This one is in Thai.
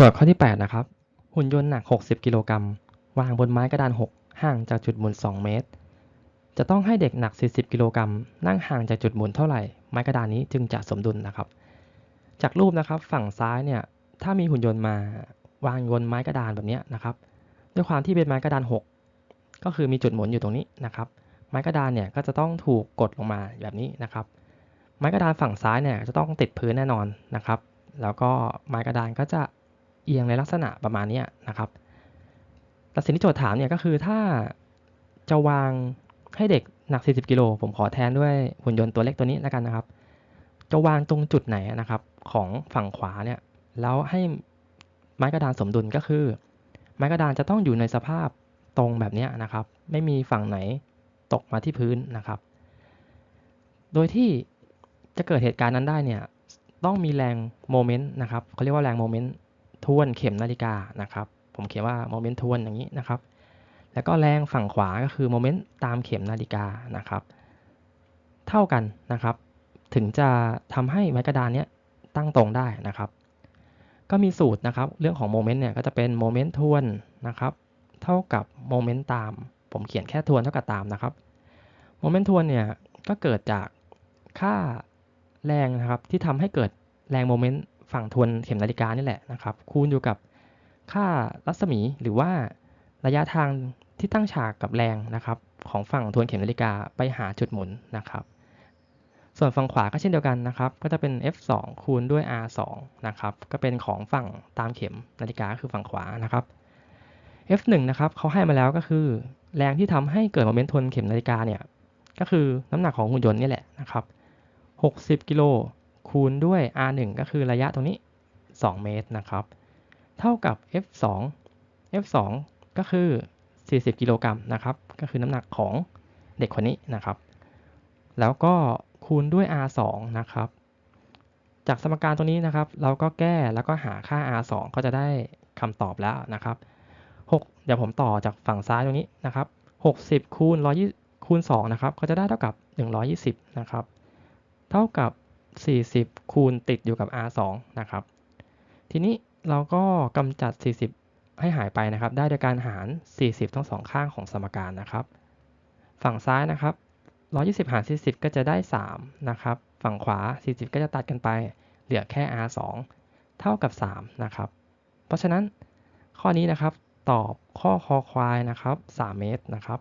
โจทย์ข้อที่ 8 นะครับ หุ่นยนต์หนัก 60 กิโลกรัมวางบนไม้กระดาน 6 ห่างจากจุดหมุน 2 เมตร จะต้องให้เด็กหนัก 40 กิโลกรัมนั่งห่างจากจุดหมุนเท่าไหร่ ไม้กระดานนี้จึงจะสมดุลนะครับ จากรูปนะครับฝั่งซ้ายเนี่ยถ้ามีหุ่นยนต์มาวางบนไม้กระดานแบบนี้นะครับ ด้วยความที่เป็นไม้กระดาน 6 ก็คือมีจุดหมุนอยู่ตรงนี้นะครับ ไม้กระดานเนี่ยก็จะต้องถูกกดลงมาแบบนี้นะครับ ไม้กระดานฝั่งซ้ายเนี่ยจะต้องติดพื้นแน่นอนนะครับ แล้วก็ไม้กระดานก็จะ เอียงในลักษณะประมาณนี้นะครับแต่สิ่งที่โจทย์ถามเนี่ยก็คือถ้าจะวางให้เด็กหนัก 40 กิโล ผมขอแทนด้วยหุ่นยนต์ตัวเล็กตัวนี้แล้วกันนะครับ จะวางตรงจุดไหนนะครับ ของฝั่งขวาเนี่ย แล้วให้ไม้กระดานสมดุลก็คือ ไม้กระดานจะต้องอยู่ในสภาพตรงแบบนี้นะครับ ไม่มีฝั่งไหนตกมาที่พื้นนะครับ โดยที่จะเกิดเหตุการณ์นั้นได้เนี่ย ต้องมีแรงโมเมนต์นะครับเขาเรียกว่าแรงโมเมนต์ ทวนเข็มนาฬิกานะครับ ผมเขียนว่าโมเมนต์ทวนอย่างนี้นะครับ แล้วก็แรงฝั่งขวาก็คือโมเมนต์ตามเข็มนาฬิกานะครับ เท่ากันนะครับ ถึงจะทำให้ไม้กระดานเนี้ยตั้งตรงได้นะครับ ก็มีสูตรนะครับ เรื่องของโมเมนต์เนี่ยก็จะเป็นโมเมนต์ทวนนะครับ เท่ากับโมเมนต์ตาม ผมเขียนแค่ทวนเท่ากับตามนะครับ โมเมนต์ทวนเนี่ยก็เกิดจากค่าแรงนะครับที่ทำให้เกิดแรงโมเมนต์ ฝั่งทวนเข็มนาฬิกานี่แหละนะครับ คูณอยู่กับค่ารัศมีหรือว่าระยะทางที่ตั้งฉากกับแรงนะครับ ของฝั่งทวนเข็มนาฬิกาไปหาจุดหมุนนะครับ ส่วนฝั่งขวาก็เช่นเดียวกันนะครับ ก็จะเป็น f2 คูณด้วย r2 นะครับ ก็เป็นของฝั่งตามเข็มนาฬิกาคือฝั่งขวานะครับ f1 นะครับเขาให้มาแล้วก็คือ แรงที่ทำให้เกิดโมเมนต์ทวนเข็มนาฬิกาเนี่ยก็คือน้ำหนักของหุ่นยนต์นี่แหละนะครับ 60 กิโล คูณด้วย r1 ก็คือระยะตรงนี้ 2 เมตรนะครับ เท่ากับ f2 f2 ก็คือ 40 กิโลกรัมนะครับ ก็คือน้ำหนักของเด็กคนนี้นะครับ แล้วก็คูณด้วย r2 นะครับ จากสมการตัวนี้นะครับ เราก็แก้แล้วก็หาค่า r2 ก็จะได้คำตอบแล้วนะครับ6เดี๋ยวผมต่อจากฝั่งซ้ายตรงนี้นะครับ60คูณ120คูณ2นะครับ ก็จะได้เท่ากับ 120 นะครับ เท่ากับ 40 คูณติดอยู่กับ r2 นะครับ ทีนี้เราก็กำจัด 40 ให้หายไปนะครับ ได้โดยการหาร 40 ทั้งสองข้างของสมการนะครับ ฝั่งซ้ายนะครับ 120 หาร 40 ก็จะได้ 3 นะครับ ฝั่งขวา 40 ก็จะตัดกันไป เหลือแค่ r2 เท่ากับ 3 นะครับ เพราะฉะนั้นข้อนี้นะครับ ตอบข้อคอควายนะครับ 3 เมตรนะครับ